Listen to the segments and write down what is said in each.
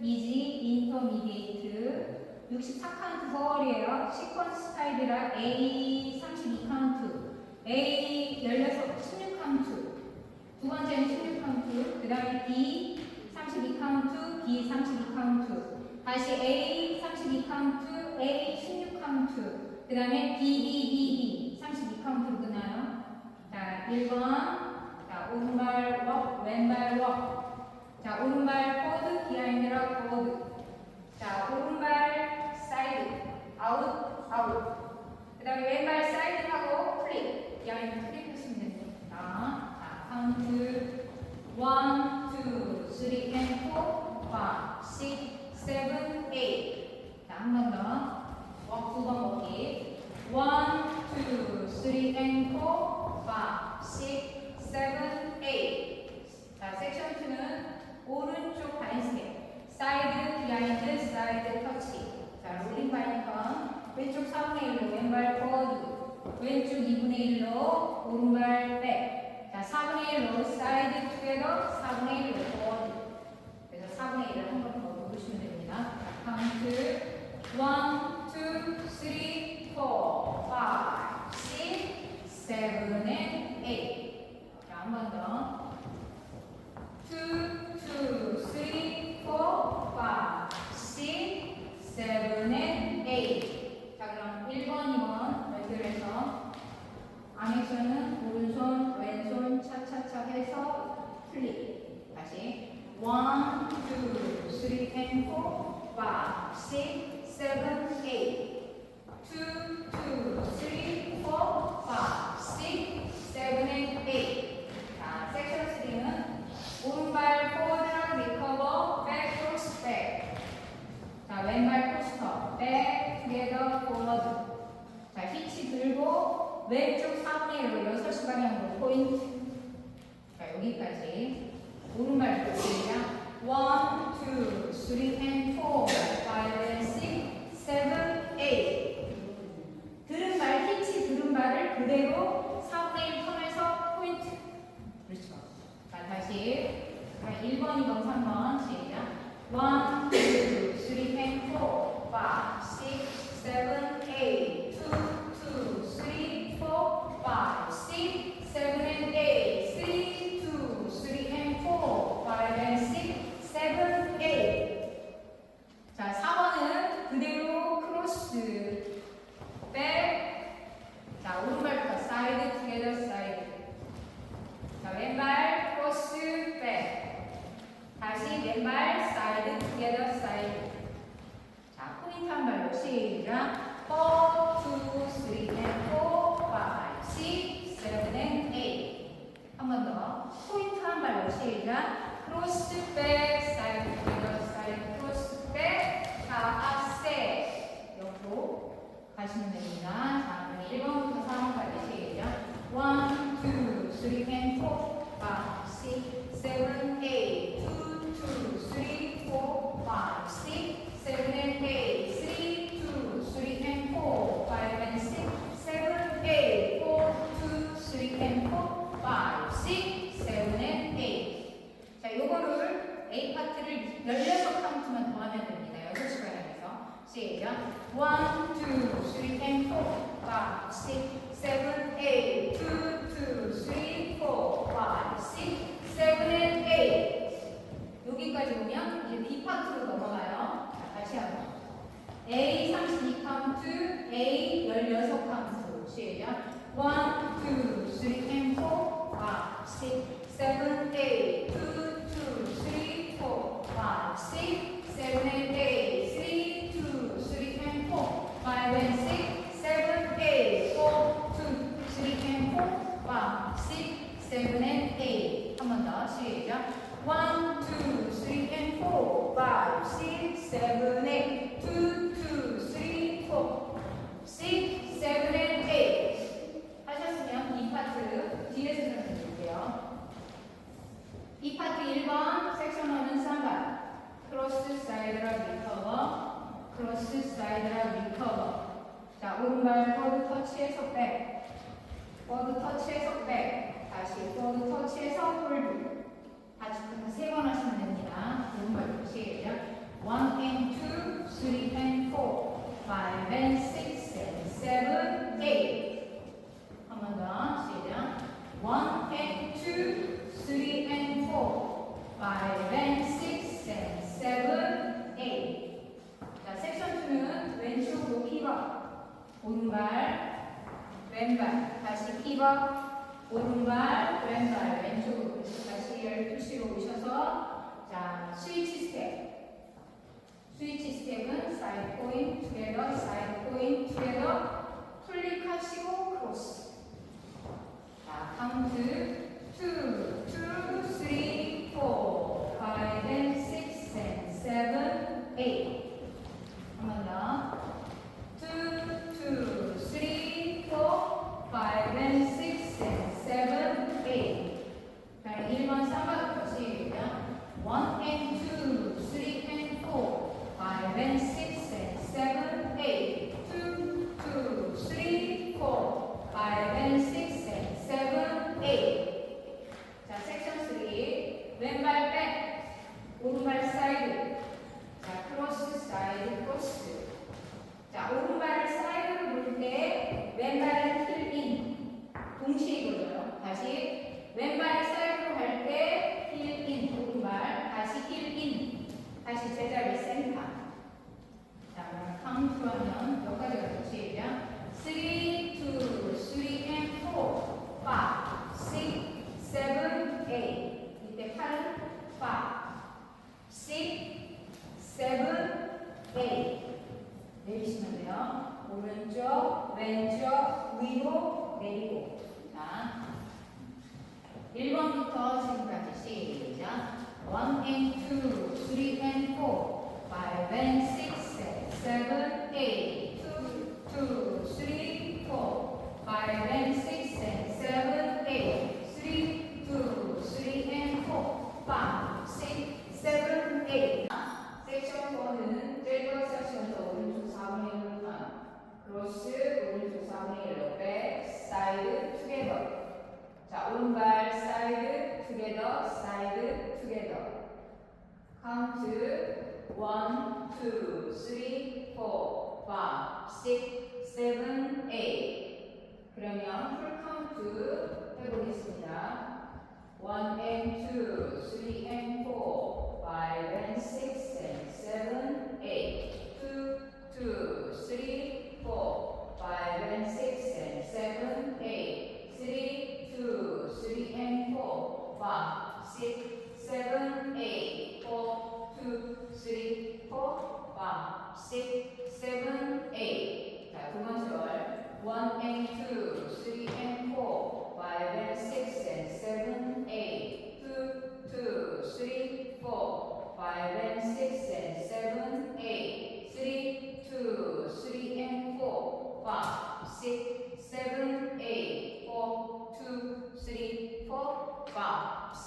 이지, 인터미디에이트 64카운트 서울이에요. 시퀀스 스타일이라 A 32카운트, A 16, 16카운트 두 번째는 16카운트, 그 다음에 B 32카운트, B 32카운트 다시 A 32카운트, A 16카운트 그 다음에 B, B, B, B 32카운트로 끝나요. 자, 1번 자, 오른발 웍, 왼발 웍 자, 오른발 포드, 비하인드라 포드 자, 오른발 사이드, 아웃, 아웃. 그 다음에 왼발 사이드 하고 플립. 비하인드 플립 하시면 됩니다. 자, 카운트 1, 2, 3, and 4, 5, 6, 7, 8. 자, 한 번 더. 웍두번 먹기. 1, 2, 3, and 4, 5, 6, 7, 8. 자, 섹션 2는 오른쪽 반스텝. 사이드, 비하인드, 사이드 터치. 자, 롤링 바이컨. 왼쪽 4분의 1로 왼발 포워드. 왼쪽 2분의 1로 오른발 백. 자, 4분의 1로 사이드 투게더, 4분의 1로 포워드. 그래서 4분의 1을 한 번 더 누르시면 됩니다. 자, 카운트 1, 2, 3, 4, 5, 6, 7, and 8. 자, 한 번 더. 2, 2, 3, 4, 5, 6, 7, and 8. 자, 그럼 1번, 2번 연결해서 아넥션은 오른손, 왼손 차차차 플립. 다시 1, 2, 3, and 4, 5, 6, 7, 8. 2, 2, 3, 4, 5, 6, 7, and 8. 자, 섹션 3는 오른발 포워드랑 리커버, 백, 크로스, 백. 자, 왼발 포스터, 백, 투게더, 포워드. 자, 히치 들고 왼쪽 3분의 1로 6시 방향으로 포인트. 자, 여기까지. 오른발 포스입니다. 1, 2, 3, and 4, 5, and 6, 7, 8. 들은 발, 히치 들은 발을 그대로 4분의 1 턴에서 포인트. 그렇죠. 자, 다시. 자, 1번, 2번, 3번. 시작. 1, 2, 3, and 4, 5, 6, 7, 8. 2, 2, 3, 4, 5, 6, 7, and 8. 3, 2, 3, and 4, 5, and 6, 7, 8. 자, 4번은 그대로 크로스, 백. 자, 오른발부터 사이드, 투게더, 사이드. 자, 왼발 크로스 백. 다시 왼발 사이드 투게더 사이드. 자, 포인트 한 발로 시작. 4, 2, 3, and 4, 5, 6, 7, and 8. 한 번 더. 포인트 한 발로 시작. 크로스 백, 사이드, 포드 터치에서 백 다시 포드 터치에서 홀드 같이 세번 하시면 됩니다. 왼발 시작. 1 and 2 3 and 4 5 and 6 and 7 8 한번 더 시작. 1 and 2 3 포인, 투게더, 사이드 포인, 투게더, 클릭하시고 크로스. 자, 카운트 2, 2, 3, 4, 5, and 6, and 7, 8. 한 번 더. 2, 2, 3, 4, 5, and 6, and 7, 8. 자, 1번 3번부터 시작. 1 and 2, 3 and 4, 5 and 6 and 7, 8. 2, 2, 3, 4, 5 and 6 and 7, 8. 자, 섹션 3. 왼발 백, 오른발 사이드. 자, 크로스 사이드 크로스. 자, 오른발을 사이드로 볼 때 왼발은 힐인. 동시에 이거죠. 다시 왼발을 사이드로 갈 때 힐인. 오른발 다시 힐인. 다시 제자리 센터. 자, 그럼 카운트로 하면 몇 가지가 더 시작. 3, 2, 3 and 4, 5, 6, 7, 8. 이때 팔은 5, 6, 7, 8. 내리시면 돼요. 오른쪽, 왼쪽, 위로 내리고. 자, 1번부터 지금까지 시작. 1 and 2, 3 and 4, 5 and 6, 7, 8, 2, 2, 3, 1, 2, 3, 4, 5, 6, 7, 8. 그러면 풀 카운트 해보겠습니다. 1 and 2, 3 and 4, 5 and 6 and 7, 8. 2, 2, 3, 4, 5 and 6 and 7, 8. 3, 2, 3 and 4, 5, 6, 7, 8. 4, 2, 3, 4, 5, 6, 7, 8. 자, 두 번째 월. 1 and 2, 3 and 4, 5 and 6 and 7, 8. 2, 2, 3, 4, 5 and 6 and 7, 8. 3, 2, 3 and 4, 5, 6, 7, 8. 4, 2, 3, 4,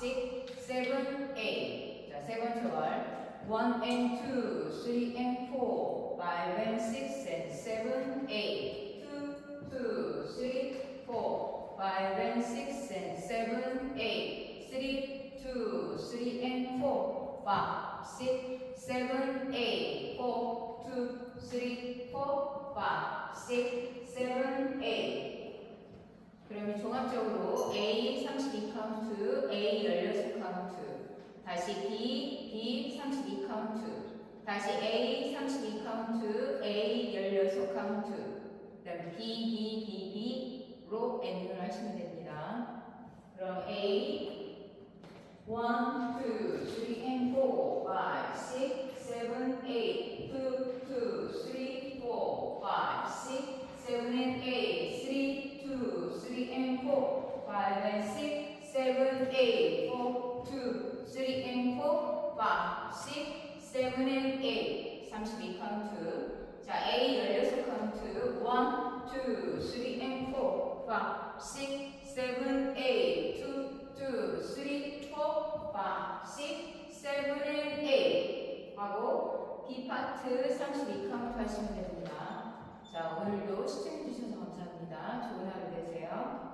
5, 6, 7, 8. 자, 세 번째 월. 1 and 2, 3 and 4, 5 and 6 and 7, 8. 2, 2, 3, 4, 5 and 6 and 7, 8. 3, 2, 3 and 4, 5, 6, 7, 8. 4, 2, 3, 4, 5, 6, 7, 8. 그러면 종합적으로 A 32 카운트, A 16 카운트, 다시 B, B 32 카운트, 다시 A 32 카운트, A 16 카운트, 그다음 B, B, B, B로 엔딩을 하시면 됩니다. 그럼 A 1, 2, 3 and 4, 5, 6, 7, 8, 2, 2, 3, 4, 5, 6, 6, 7 and 8. 32 카운트. 자, A 16 카운트. 1, 2, 3 and 4. 5, 6, 7, 8. 2, 2, 3, 4, 5, 6, 7 and 8. 하고 B 파트 32 카운트 하시면 됩니다. 자, 오늘도 시청해주셔서 감사합니다. 좋은 하루 되세요.